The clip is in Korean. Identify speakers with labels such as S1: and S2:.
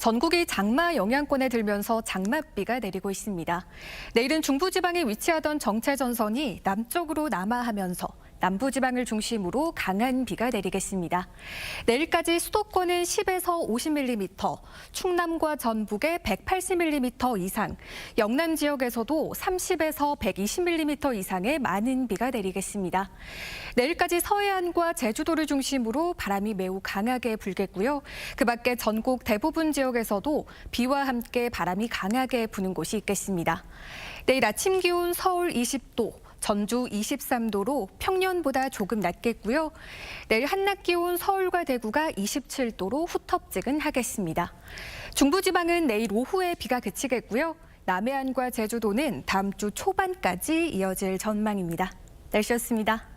S1: 전국이 장마 영향권에 들면서 장맛비가 내리고 있습니다. 내일은 중부지방에 위치하던 정체전선이 남쪽으로 남하하면서 남부지방을 중심으로 강한 비가 내리겠습니다. 내일까지 수도권은 10에서 50mm, 충남과 전북에 180mm 이상, 영남 지역에서도 30에서 120mm 이상의 많은 비가 내리겠습니다. 내일까지 서해안과 제주도를 중심으로 바람이 매우 강하게 불겠고요. 그 밖에 전국 대부분 지역에서도 비와 함께 바람이 강하게 부는 곳이 있겠습니다. 내일 아침 기온 서울 20도, 전주 23도로 평년보다 조금 낮겠고요. 내일 한낮 기온 서울과 대구가 27도로 후텁지근 하겠습니다. 중부지방은 내일 오후에 비가 그치겠고요. 남해안과 제주도는 다음 주 초반까지 이어질 전망입니다. 날씨였습니다.